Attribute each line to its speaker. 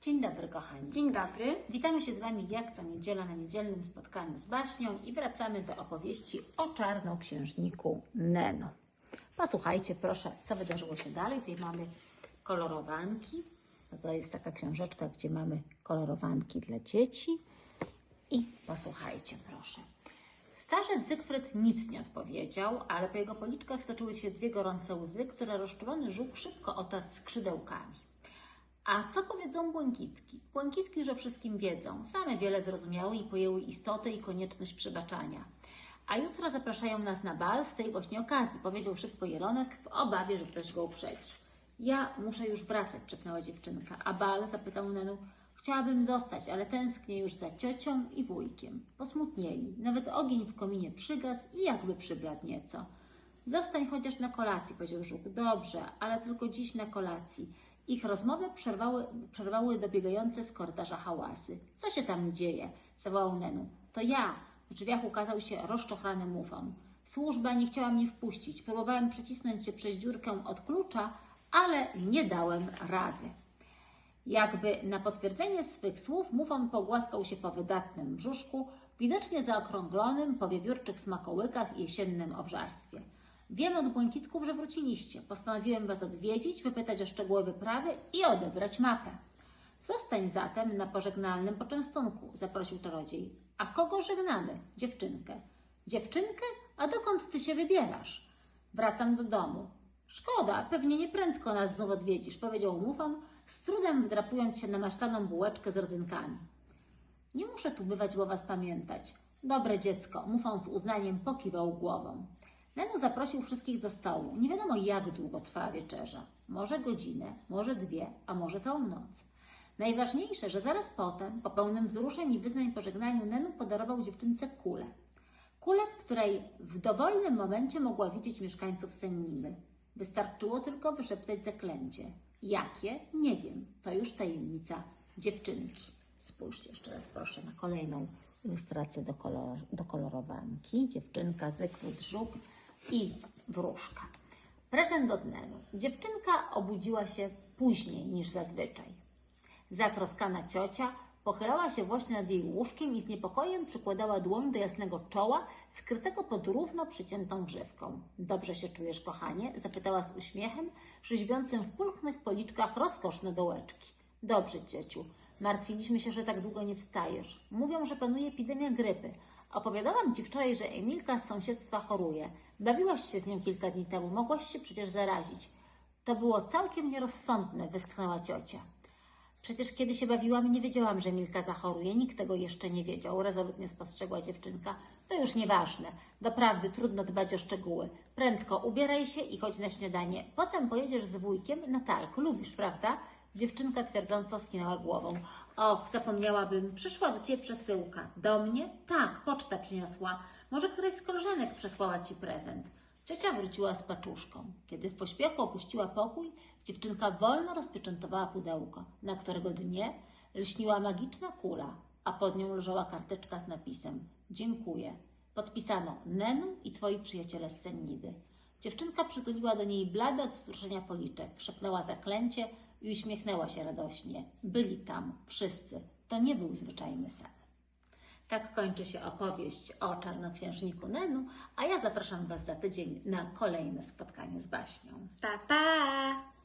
Speaker 1: Dzień dobry, kochani.
Speaker 2: Dzień dobry.
Speaker 1: Witamy się z Wami jak co niedziela na niedzielnym spotkaniu z Baśnią i wracamy do opowieści o czarnoksiężniku Nenu. Posłuchajcie proszę, co wydarzyło się dalej. Tutaj mamy kolorowanki. No To jest taka książeczka, gdzie mamy kolorowanki dla dzieci. I posłuchajcie proszę. Starzec Zygfryd nic nie odpowiedział, ale po jego policzkach stoczyły się dwie gorące łzy, które rozczulony żółk szybko otarł skrzydełkami. A co powiedzą błękitki? Błękitki już o wszystkim wiedzą. Same wiele zrozumiały i pojęły istotę i konieczność przebaczania. A jutro zapraszają nas na bal z tej właśnie okazji, powiedział szybko Jelonek w obawie, że ktoś go uprzedzi. Ja muszę już wracać, czepnęła dziewczynka. A bal? zapytał Nenu. Chciałabym zostać, ale tęsknię już za ciocią i wujkiem. Posmutnieli. Nawet ogień w kominie przygasł i jakby przybladł nieco. Zostań chociaż na kolacji, powiedział Żuk. Dobrze, ale tylko dziś na kolacji. Ich rozmowę przerwały, przerwały dobiegające z korytarza hałasy. Co się tam dzieje? zawołał Nenu. To ja. W drzwiach ukazał się rozczochrany mufon. Służba nie chciała mnie wpuścić. Próbowałem przecisnąć się przez dziurkę od klucza, ale nie dałem rady. Jakby na potwierdzenie swych słów, mufon pogłaskał się po wydatnym brzuszku, widocznie zaokrąglonym po wiewiórczych smakołykach i jesiennym obżarstwie. Wiem od błękitków, że wróciliście. Postanowiłem Was odwiedzić, wypytać o szczegóły wyprawy i odebrać mapę. Zostań zatem na pożegnalnym poczęstunku, zaprosił czarodziej. A kogo żegnamy? Dziewczynkę. Dziewczynkę? A dokąd ty się wybierasz? Wracam do domu. Szkoda, pewnie nieprędko nas znów odwiedzisz, powiedział mufon, z trudem wdrapując się na maślaną bułeczkę z rodzynkami. Nie muszę tu bywać, bo was pamiętać. Dobre dziecko, mufon z uznaniem pokiwał głową. Nenu zaprosił wszystkich do stołu. Nie wiadomo, jak długo trwała wieczerza. Może godzinę, może dwie, a może całą noc. Najważniejsze, że zaraz potem, po pełnym wzruszeń i wyznań pożegnaniu, Nenu podarował dziewczynce kulę. Kulę, w której w dowolnym momencie mogła widzieć mieszkańców Senniby. Wystarczyło tylko wyszeptać zaklęcie. Jakie? Nie wiem. To już tajemnica dziewczynki. Spójrzcie jeszcze raz proszę na kolejną ilustrację do, kolor, do kolorowanki. Dziewczynka, Zygmunt i wróżka. Prezent od Nenu. Dziewczynka obudziła się później niż zazwyczaj. Zatroskana ciocia pochylała się właśnie nad jej łóżkiem i z niepokojem przykładała dłoń do jasnego czoła, skrytego pod równo przyciętą grzywką. Dobrze się czujesz, kochanie? zapytała z uśmiechem, rzeźbiącym w pulchnych policzkach rozkoszne dołeczki. Dobrze, ciociu. Martwiliśmy się, że tak długo nie wstajesz. Mówią, że panuje epidemia grypy. Opowiadałam ci wczoraj, że Emilka z sąsiedztwa choruje. Bawiłaś się z nią kilka dni temu, mogłaś się przecież zarazić. To było całkiem nierozsądne, westchnęła ciocia. Przecież kiedy się bawiłam, nie wiedziałam, że Milka zachoruje. Nikt tego jeszcze nie wiedział, rezolutnie spostrzegła dziewczynka. To już nieważne. Doprawdy trudno dbać o szczegóły. Prędko ubieraj się i chodź na śniadanie. Potem pojedziesz z wujkiem na targ. Lubisz, prawda? Dziewczynka twierdząco skinęła głową. Och, zapomniałabym. Przyszła do Ciebie przesyłka. Do mnie? Tak, poczta przyniosła. Może któraś z koleżanek przesłała Ci prezent. Ciocia wróciła z paczuszką. Kiedy w pośpiechu opuściła pokój, dziewczynka wolno rozpieczętowała pudełko, na którego dnie lśniła magiczna kula, a pod nią leżała karteczka z napisem Dziękuję. Podpisano Nenu i Twoi przyjaciele z Sennidy. Dziewczynka przytuliła do niej blade od wzruszenia policzek, szepnęła zaklęcie i uśmiechnęła się radośnie. Byli tam, wszyscy. To nie był zwyczajny sen. Tak kończy się opowieść o czarnoksiężniku Nenu, a ja zapraszam Was za tydzień na kolejne spotkanie z baśnią.
Speaker 2: Pa, pa!